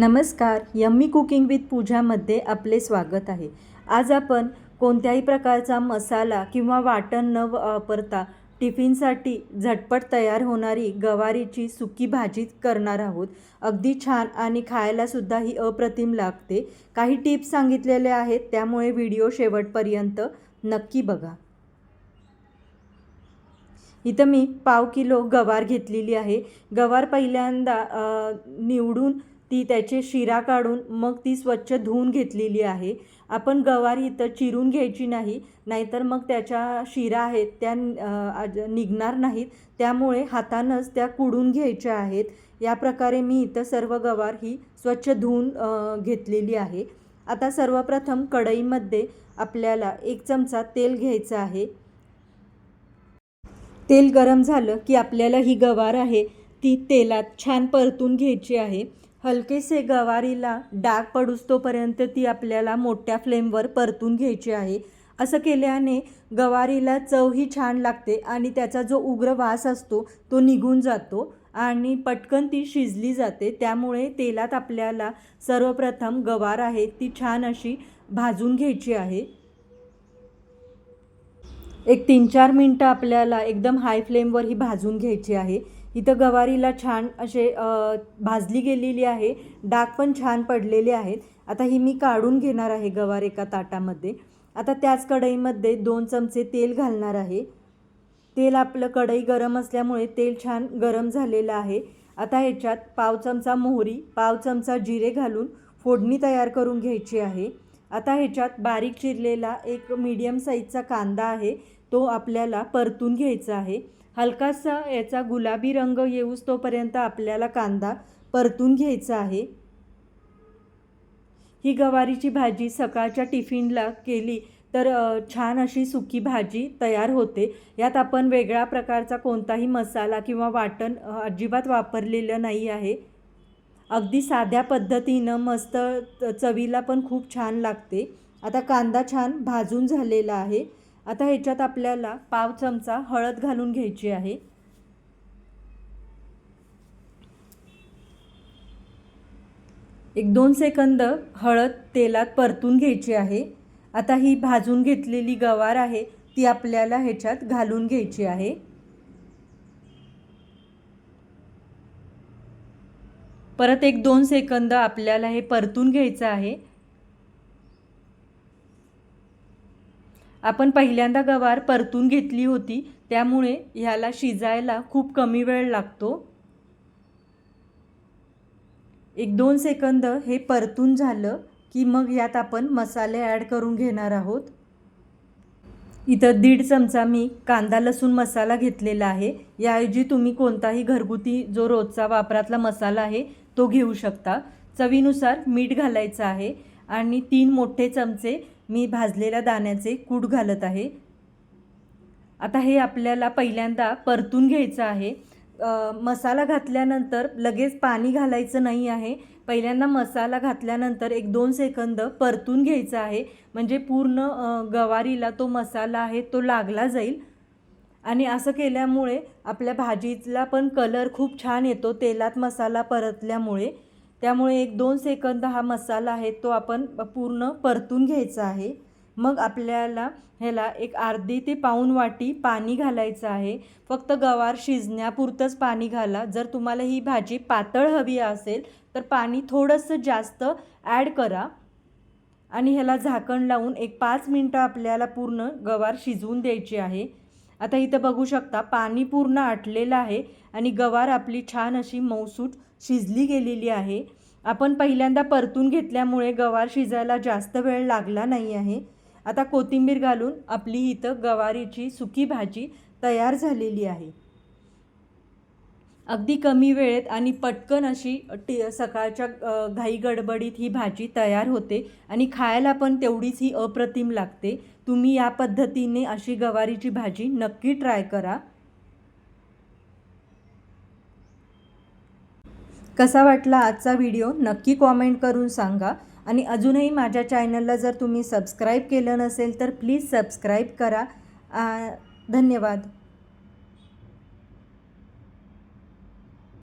नमस्कार yummy cooking with पूजामध्ये आपले स्वागत आहे. आज आपण कोणत्याही प्रकारचा मसाला किंवा वाटण न वापरता टिफिनसाठी झटपट तयार होणारी गवारीची सुकी भाजी करणार आहोत. अगदी छान आणि खायलासुद्धा ही अप्रतिम लागते. काही टिप्स सांगितलेले आहेत त्यामुळे व्हिडिओ शेवटपर्यंत नक्की बघा. इथं मी पाव किलो गवार घेतलेली आहे. गवार पहिल्यांदा निवडून ती त्याचे शिरा काढून मग ती स्वच्छ धुवून घेतलेली आहे. आपण गवार इथं चिरून घ्यायची नाही नाहीतर मग त्याच्या शिरा आहेत त्या आज- निघणार नाहीत. त्यामुळे हातानंच त्या कुडून घ्यायच्या आहेत. या प्रकारे मी इथं सर्व गवार ही स्वच्छ धुवून घेतलेली आहे. आता सर्वप्रथम कढईमध्ये आपल्याला एक चमचा तेल घ्यायचं आहे. तेल गरम झालं की आपल्याला ही गवार आहे ती तेलात छान परतून घ्यायची आहे. हलकेसे गवारीला डाग पडुस्तोपर्यंत ती आपल्याला मोठ्या फ्लेमवर परतून घ्यायची आहे. असं केल्याने गवारीला चवही छान लागते आणि त्याचा जो उग्र वास असतो तो निघून जातो आणि पटकन ती शिजली जाते. त्यामुळे तेलात आपल्याला सर्वप्रथम गवार आहे ती छान अशी भाजून घ्यायची आहे. एक तीन चार मिनटं आपल्याला एकदम हाय फ्लेमवर ही भाजून घ्यायची आहे. इथं गवारीला छान असे भाजली गेलेली आहे. डाग पण छान पडलेले आहेत. आता ही मी काढून घेणार आहे गवार एका ताटामध्ये. आता त्याच कढईमध्ये दोन चमचे तेल घालणार आहे. तेल आपलं कढई गरम असल्यामुळे तेल छान गरम झालेलं आहे. आता ह्याच्यात पाव चमचा मोहरी पाव चमचा जिरे घालून फोडणी तयार करून घ्यायची आहे. आता ह्याच्यात बारीक चिरलेला एक मीडियम साईजचा कांदा आहे. तो आपल्याला परतून घ्यायचा आहे. हलकासा याचा गुलाबी रंग येऊस तोपर्यंत आपल्याला कांदा परतून घ्यायचा आहे. ही गवारीची भाजी सकाळच्या टिफिनला केली तर छान अशी सुकी भाजी तयार होते. यात आपण वेगळ्या प्रकारचा कोणताही मसाला किंवा वाटण अजिबात वापरलेलं नाही आहे. अगदी साध्या पद्धतीनं मस्त चवीला पण खूप छान लागते. आता कांदा छान भाजून झालेला आहे. आता ह्याच्यात आपल्याला पाव चमचा हळद घालून घ्यायची आहे. एक दोन सेकंद हळद तेलात परतून घ्यायची आहे. आता ही भाजून घेतलेली गवार आहे ती आपल्याला ह्याच्यात घालून घ्यायची आहे. परत एक दोन सेकंद आपल्याला हे परतून घ्यायचं आहे. आपण पहिल्यांदा गवार परतून घेतली होती त्यामुळे ह्याला शिजायला खूप कमी वेळ लागतो. एक दोन सेकंद हे परतून झालं की मग यात आपण मसाले ॲड करून घेणार आहोत. इथं दीड चमचा मी कांदा लसूण मसाला घेतलेला आहे. याऐवजी तुम्ही कोणताही घरगुती जो रोजचा वापरातला मसाला आहे तो घेऊ शकता. चवीनुसार मीठ घालायचं आहे आणि तीन मोठे चमचे मी भाजलेल्या दाण्याचे कूट घालत आहे. आता हे आपल्याला पहिल्यांदा परतून घ्यायचं आहे. मसाला घातल्यानंतर लगेच पाणी घालायचं नाही आहे. पहिल्यांदा मसाला घातल्यानंतर एक दोन सेकंद परतून घ्यायचा आहे. म्हणजे पूर्ण गवारीला तो मसाला आहे तो लागला जाईल. आणि असं केल्यामुळे आपल्या भाजीला पण कलर खूप छान येतो तेलात मसाला परतल्यामुळे. त्यामुळे एक दोन सेकंद हा मसाला आहे तो आपण पूर्ण परतून घ्यायचा आहे. मग आपल्याला ह्याला एक अर्धी ते पाऊन वाटी पाणी घालायचं आहे. फक्त गवार शिजण्यापुरतंच पाणी घाला. जर तुम्हाला ही भाजी पातळ हवी असेल तर पाणी थोडंसं जास्त ॲड करा. आणि ह्याला झाकण लावून एक पाच मिनटं आपल्याला पूर्ण गवार शिजवून द्यायची आहे. आता इथं बघू शकता पाणी पूर्ण आटलेलं आहे आणि गवार आपली छान अशी मऊसूट शिजली गेलेली आहे. आपण पहिल्यांदा परतून घेतल्यामुळे गवार शिजायला जास्त वेळ लागला नाही आहे. आता कोथिंबीर घालून आपली इथं गवारीची सुकी भाजी तयार झालेली आहे. अगदी कमी वेळेत आणि पटकन अशी टी सकाळच्या घाई गडबडीत ही भाजी तयार होते आणि खायला पण तेवढीच ही अप्रतिम लागते. तुम्ही या पद्धतीने अशी गवारीची भाजी नक्की ट्राय करा. कसा वाटला आजचा व्हिडिओ नक्की कॉमेंट करून सांगा आणि अजूनही माझ्या चॅनलला जर तुम्ही सबस्क्राईब केलं नसेल तर प्लीज सबस्क्राईब करा. आ, धन्यवाद.